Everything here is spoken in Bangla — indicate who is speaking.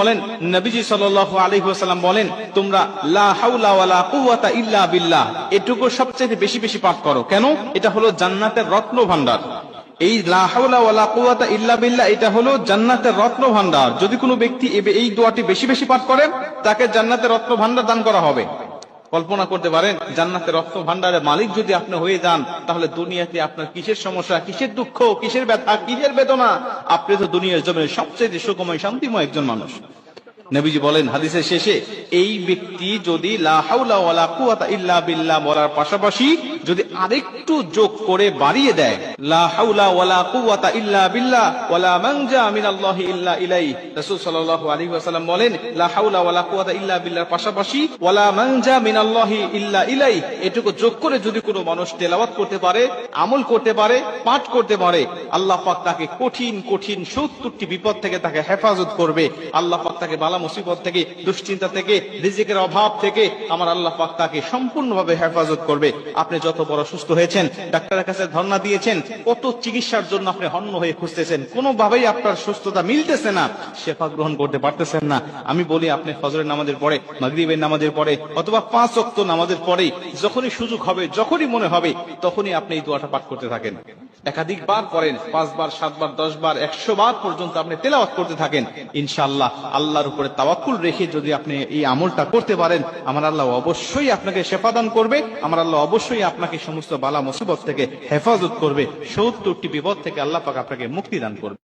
Speaker 1: বলেন, নবীজি সাল আলী সাল্লাম বলেন, তোমরা ইল্লা এটুকু সবচেয়ে বেশি বেশি পাঠ করো। কেন? এটা হলো জান্নাতের রত্ন ভান্ডার এই ইল্লা বিল্লা এটা হলো জান্নাতের রত্ন ভান্ডার যদি কোনো ব্যক্তি এই দোয়াটি বেশি বেশি পাঠ করে, তাকে জান্নাতের রত্ন ভান্ডার দান করা হবে। কল্পনা করতে পারেন, জান্নাতের রক্ত ভান্ডারের মালিক যদি আপনি হয়ে যান, তাহলে দুনিয়াতে আপনার কিসের সমস্যা, কিসের দুঃখ, কিসের ব্যথা, কিসের বেদনা? আপনি তো দুনিয়ার জমির সবচেয়ে সুখময়, শান্তিময় একজন মানুষ। নবীজি বলেন, হাদিসের শেষে, এই ব্যক্তি যদি ইল্লা পাশাপাশি যদি আরেকটু যোগ করে বাড়িয়ে দেয় ইল্লা এটুকু যোগ করে যদি কোনো মানুষ তেলাওয়াত করতে পারে, আমল করতে পারে, পাঠ করতে পারে, আল্লাহ পাক তাকে কঠিন কঠিন সত্তরটি বিপদ থেকে তাকে হেফাজত করবে। আল্লাহ পাক তাকে বালা মুসিবত থেকে, দুশ্চিন্তা থেকে, রিজিকের অভাব থেকে আমার আল্লাহ পাক তাকে সম্পূর্ণভাবে হেফাজত করবে। আপনি যত বড় সুস্থ হয়েছেন, ডাক্তারের কাছে ধর্ণা দিয়েছেন, কত চিকিৎসার জন্য আপনি হন্য হয়ে খুঁজতেছেন, কোনোভাবেই আপনার সুস্থতা মিলতেছে না শেফা গ্রহণ করতে পারতেছেন না। আমি বলি, আপনি ফজরের নামাজের পরে, মাগরিবের নামাজের পরে, অথবা পাঁচ অক্ত নামাজের পরে যখনই সুযোগ হবে, যখনই মনে হবে, তখনই আপনি এই দোয়াটা পাঠ করতে থাকেন। একাধিক বার করেন, পাঁচবার, সাতবার দশ বার একশো বার পর্যন্ত আপনি তেলাওয়াত করতে থাকেন। ইনশাল্লাহ আল্লাহর উপরে তাওয়াক্কুল রেখে যদি আপনি এই আমলটা করতে পারেন, আমার আল্লাহ অবশ্যই আপনাকে শেফাদান করবে, আমার আল্লাহ অবশ্যই আপনাকে সমস্ত বালা মুসিবত থেকে হেফাজত করবে, সত্তরটি বিপদ থেকে আল্লাহ পাক আপনাকে মুক্তি দান করবে